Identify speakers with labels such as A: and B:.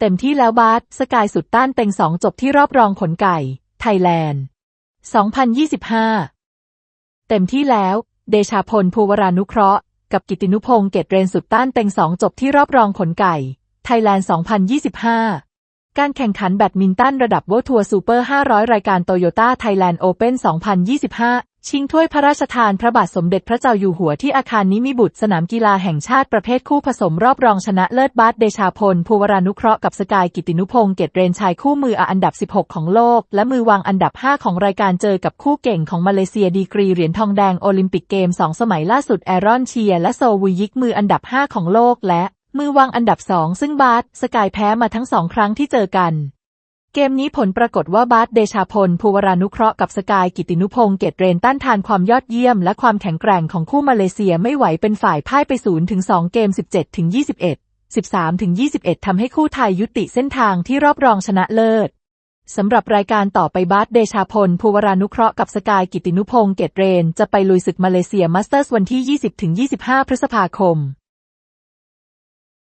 A: เต็มที่แล้วบาสสกายสุดต้านเต็งสองจบที่รอบรองขนไก่ ไทยแลนด์ 2025 เต็มที่แล้ว เดชาพลภูวรานุเคราะห์ กับกิตินุพงษ์เกตเรนสุดต้านเต็งสองจบที่รอบรองขนไก่ ไทยแลนด์ 2025 การแข่งขันแบดมินตันระดับโวทัวร์ซูเปอร์ 500 รายการโตโยต้าไทยแลนด์โอเพ่น2025 ชิงถ้วยพระราชทานพระบาทสมเด็จพระเจ้าอยู่หัวที่อาคารนิมิบุตรสนามกีฬาแห่งชาติประเภทคู่ผสมรอบรองชนะเลิศบาสเดชาพล ภูวรานุเคราะห์กับสกายกิตินุพงษ์เกตเรนชายคู่มืออันดับ 16 ของโลก และมือวางอันดับ 5 ของรายการเจอกับคู่เก่งของมาเลเซียดีกรีเหรียญทองแดงโอลิมปิกเกม 2 สมัยล่าสุดแอรอนเชีย และโซวุยิกมืออันดับ 5 ของโลกและ มือวางอันดับ2ซึ่งบาสสกายแพ้มาทั้งสองครั้งที่เจอกัน เกมนี้ผลปรากฏว่าบาสเดชาพลภูวรานุเคราะห์กับสกายกิตินุพงษ์เกตเรนต้านทานความยอดเยี่ยมและความแข็งแกร่งของคู่มาเลเซียไม่ไหวเป็นฝ่ายพ่ายไป0ถึง2เกม 17ถึง21 13ถึง21ทำให้คู่ไทยยุติเส้นทางที่รอบรองชนะเลิศสำหรับรายการต่อไปบาสเดชาพลภูวรานุเคราะห์กับสกายกิตินุพงษ์เกตเรน จะไปลุยศึกมาเลเซียมาสเตอร์สวันที่ 20ถึง25 พฤษภาคม